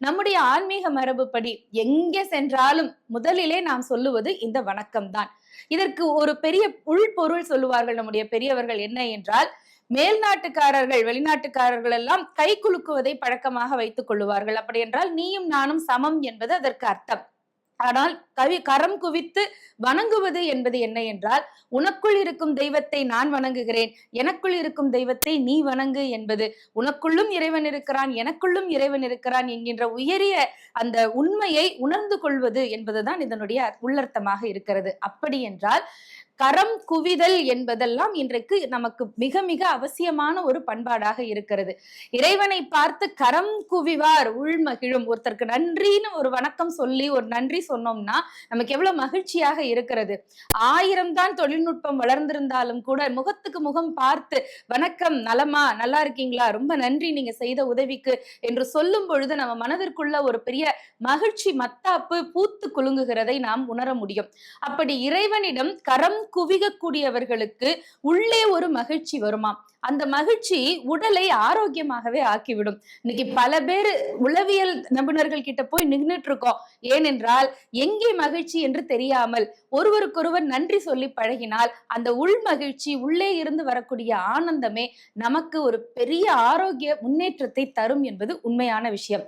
நம்முடைய ஆன்மீக மரபுப்படி எங்கே சென்றாலும் முதலிலே நாம் சொல்லுவது இந்த வணக்கம் தான் இதற்கு ஒரு பெரிய உள்பொருள் சொல்லுவார்கள் நம்முடைய பெரியவர்கள் என்ன என்றால் மேல் நாட்டுக்காரர்கள் வெளிநாட்டுக்காரர்கள் எல்லாம் கை குலுக்குவதை பழக்கமாக வைத்துக் கொள்ளுவார்கள். அப்படி என்றால் நீயும் நானும் சமம் என்பது அதற்கு அர்த்தம். ஆனால் கவி கரம் குவித்து வணங்குவது என்பது என்ன என்றால் உனக்குள் இருக்கும் தெய்வத்தை நான் வணங்குகிறேன் எனக்குள் இருக்கும் தெய்வத்தை நீ வணங்கு என்பது. உனக்குள்ளும் இறைவன் இருக்கிறான் எனக்குள்ளும் இறைவன் இருக்கிறான் என்கின்ற உயரிய அந்த உண்மையை உணர்ந்து கொள்வது என்பதுதான் இதனுடைய உள்ளர்த்தமாக இருக்கிறது. அப்படி என்றால் கரம் குவிதல் என்பதெல்லாம் இன்றைக்கு நமக்கு மிக மிக அவசியமான ஒரு பண்பாடாக இருக்கிறது. இறைவனை பார்த்து கரம் குவிவார் உள்மகிழும் ஒருத்தருக்கு நன்றின்னு ஒரு வணக்கம் சொல்லி ஒரு நன்றி சொன்னோம்னா நமக்கு எவ்வளவு மகிழ்ச்சியாக இருக்கிறது. ஆயிரம் தான் தொழில்நுட்பம் வளர்ந்திருந்தாலும் கூட முகத்துக்கு முகம் பார்த்து வணக்கம் நலமா? நல்லா இருக்கீங்களா? ரொம்ப நன்றி நீங்க செய்த உதவிக்கு. என்று சொல்லும் பொழுது நம்ம மனதிற்குள்ள ஒரு பெரிய மகிழ்ச்சி மத்தாப்பு பூத்து குலுங்குகிறதை நாம் உணர முடியும். அப்படி இறைவனிடம் கரம் குவிகக்கூடியவர்களுக்கு உள்ளே ஒரு மகிழ்ச்சி வருமாம். அந்த மகிழ்ச்சி உடலை ஆரோக்கியமாகவே ஆக்கிவிடும். இன்னைக்கு பல பேர் உளவியல் நிபுணர்கள் கிட்ட போய் நின்றுட்டு இருக்கோம் ஏனென்றால் எங்கே மகிழ்ச்சி என்று தெரியாமல் ஒருவருக்கொருவர் நன்றி சொல்லி பழகினால் அந்த உள் மகிழ்ச்சி உள்ளே இருந்து வரக்கூடிய ஆனந்தமே நமக்கு ஒரு பெரிய ஆரோக்கிய முன்னேற்றத்தை தரும் என்பது உண்மையான விஷயம்.